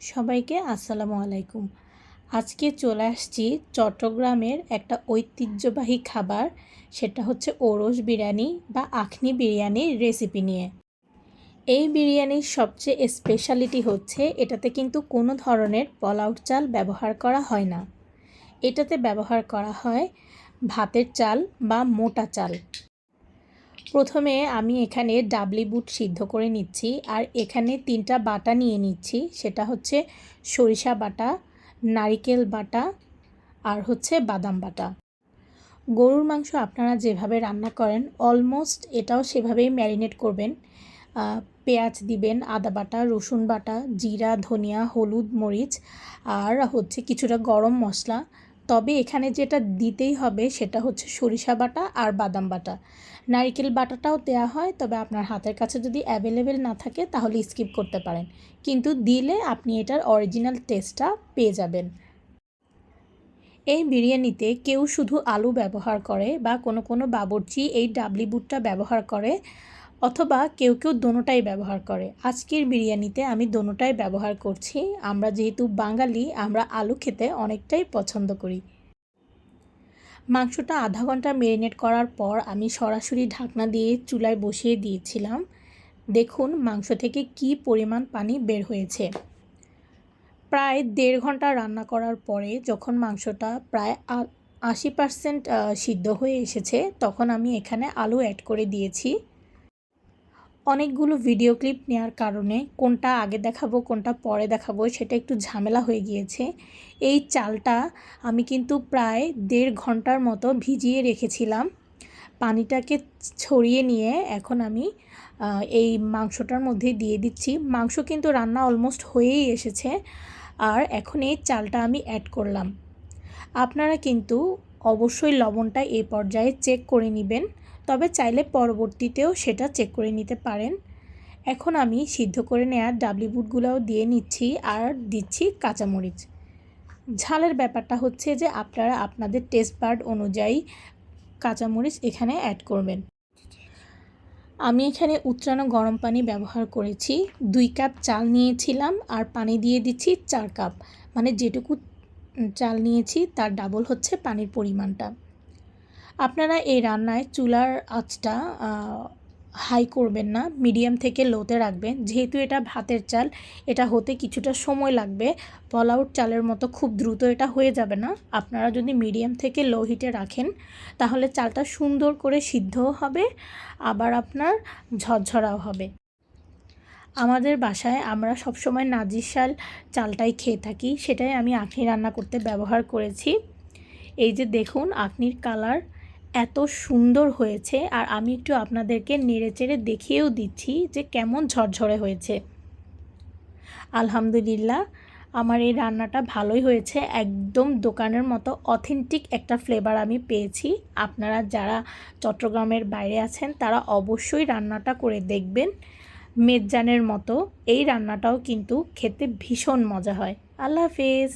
সবাইকে আসসালামু আলাইকুম। আজকে চলে আসছি চট্টগ্রামের একটা ঐতিহ্যবাহী খাবার, সেটা হচ্ছে ওরস বিরিয়ানি বা আখনি বিরিয়ানির রেসিপি নিয়ে। এই বিরিয়ানির সবচেয়ে স্পেশালিটি হচ্ছে, এটাতে কিন্তু কোনো ধরনের পলাউট চাল ব্যবহার করা হয় না। এটাতে ব্যবহার করা হয় ভাতের চাল বা মোটা চাল। প্রথমে আমি এখানে ডাবলি বুট সিদ্ধ করে নিচ্ছি আর এখানে তিনটা বাটা নিয়ে নিচ্ছি। সেটা হচ্ছে সরিষা বাটা, নারিকেল বাটা আর হচ্ছে বাদাম বাটা। গরুর মাংস আপনারা যেভাবে রান্না করেন, অলমোস্ট এটাও সেভাবেই ম্যারিনেট করবেন। পেঁয়াজ দিবেন, আদা বাটা, রসুন বাটা, জিরা, ধনিয়া, হলুদ, মরিচ আর হচ্ছে কিছুটা গরম মশলা তবে এখানে যেটা দিতেই হবে সেটা হচ্ছে সরিষা বাটা আর বাদাম বাটা। নারিকেল বাটাটাও দেওয়া হয়, তবে আপনার হাতের কাছে যদি অ্যাভেলেবেল না থাকে তাহলে স্কিপ করতে পারেন। কিন্তু দিলে আপনি এটার অরিজিনাল টেস্টটা পেয়ে যাবেন। এই বিরিয়ানিতে কেউ শুধু আলু ব্যবহার করে বা কোনো কোনো বাবরচি এই ডাবলি বুটটা ব্যবহার করে। অথবা কেউ কেউ দোনোটাই ব্যবহার করে। আজকের বিরিয়ানিতে আমি দোনোটাই ব্যবহার করছি। আমরা যেহেতু বাঙালি, আমরা আলু খেতে অনেকটাই পছন্দ করি। মাংসটা আধা ঘণ্টা মেরিনেট করার পর আমি সরাসরি ঢাকনা দিয়ে চুলায় বসিয়ে দিয়েছিলাম। দেখুন মাংস থেকে কি পরিমাণ পানি বের হয়েছে। প্রায় দেড় ঘণ্টা রান্না করার পরে যখন মাংসটা প্রায় আশি পার্সেন্ট সিদ্ধ হয়ে এসেছে, তখন আমি এখানে আলু অ্যাড করে দিয়েছি। অনেকগুলো ভিডিও ক্লিপ নেওয়ার কারণে কোনটা আগে দেখাবো, কোনটা পরে দেখাবো, সেটা একটু ঝামেলা হয়ে গিয়েছে। এই চালটা আমি কিন্তু প্রায় দেড় ঘণ্টার মতো ভিজিয়ে রেখেছিলাম। পানিটাকে ছড়িয়ে নিয়ে এখন আমি এই মাংসটার মধ্যে দিয়ে দিচ্ছি। মাংস কিন্তু রান্না অলমোস্ট হয়েই এসেছে আর এখন এই চালটা আমি অ্যাড করলাম। আপনারা কিন্তু অবশ্যই লবণটা এই পর্যায়ে চেক করে নেবেন। তবে চাইলে পরবর্তীতেও সেটা চেক করে নিতে পারেন। এখন আমি সিদ্ধ করে নেওয়া ডাবলি বুটগুলোও দিয়ে নিচ্ছি আর দিচ্ছি কাঁচামরিচ। ঝালের ব্যাপারটা হচ্ছে যে আপনারা আপনাদের টেস্ট বার্ড অনুযায়ী কাঁচামরিচ এখানে অ্যাড করবেন। আমি এখানে উত্রানো গরম পানি ব্যবহার করেছি। দুই কাপ চাল নিয়েছিলাম আর পানি দিয়ে দিচ্ছি চার কাপ। মানে যেটুকু চাল নিয়েছি তার ডাবল হচ্ছে পানির পরিমাণটা। আপনারা এই রান্নায় চুলার আঁচটা হাই করবেন না, মিডিয়াম থেকে লোতে রাখবেন। যেহেতু এটা ভাতের চাল, এটা হতে কিছুটা সময় লাগবে। পলাউট চালের মতো খুব দ্রুত এটা হয়ে যাবে না। আপনারা যদি মিডিয়াম থেকে লো হিটে রাখেন, তাহলে চালটা সুন্দর করে সিদ্ধও হবে, আবার আপনার ঝরঝরাও হবে। আমাদের বাসায় আমরা সবসময় নাজির চালটাই খেয়ে থাকি, সেটাই আমি আখনি রান্না করতে ব্যবহার করেছি। এই যে দেখুন, আখনির কালার এত সুন্দর হয়েছে আর আমি একটু আপনাদেরকে নেড়ে চেড়ে দেখিয়েও দিচ্ছি যে কেমন ঝরঝরে হয়েছে। আলহামদুলিল্লাহ, আমার এই রান্নাটা ভালোই হয়েছে। একদম দোকানের মতো অথেন্টিক একটা ফ্লেভার আমি পেয়েছি। আপনারা যারা চট্টগ্রামের বাইরে আছেন, তারা অবশ্যই রান্নাটা করে দেখবেন। মেজানের মতো এই রান্নাটাও কিন্তু খেতে ভীষণ মজা হয়। আল্লাহ হাফেজ।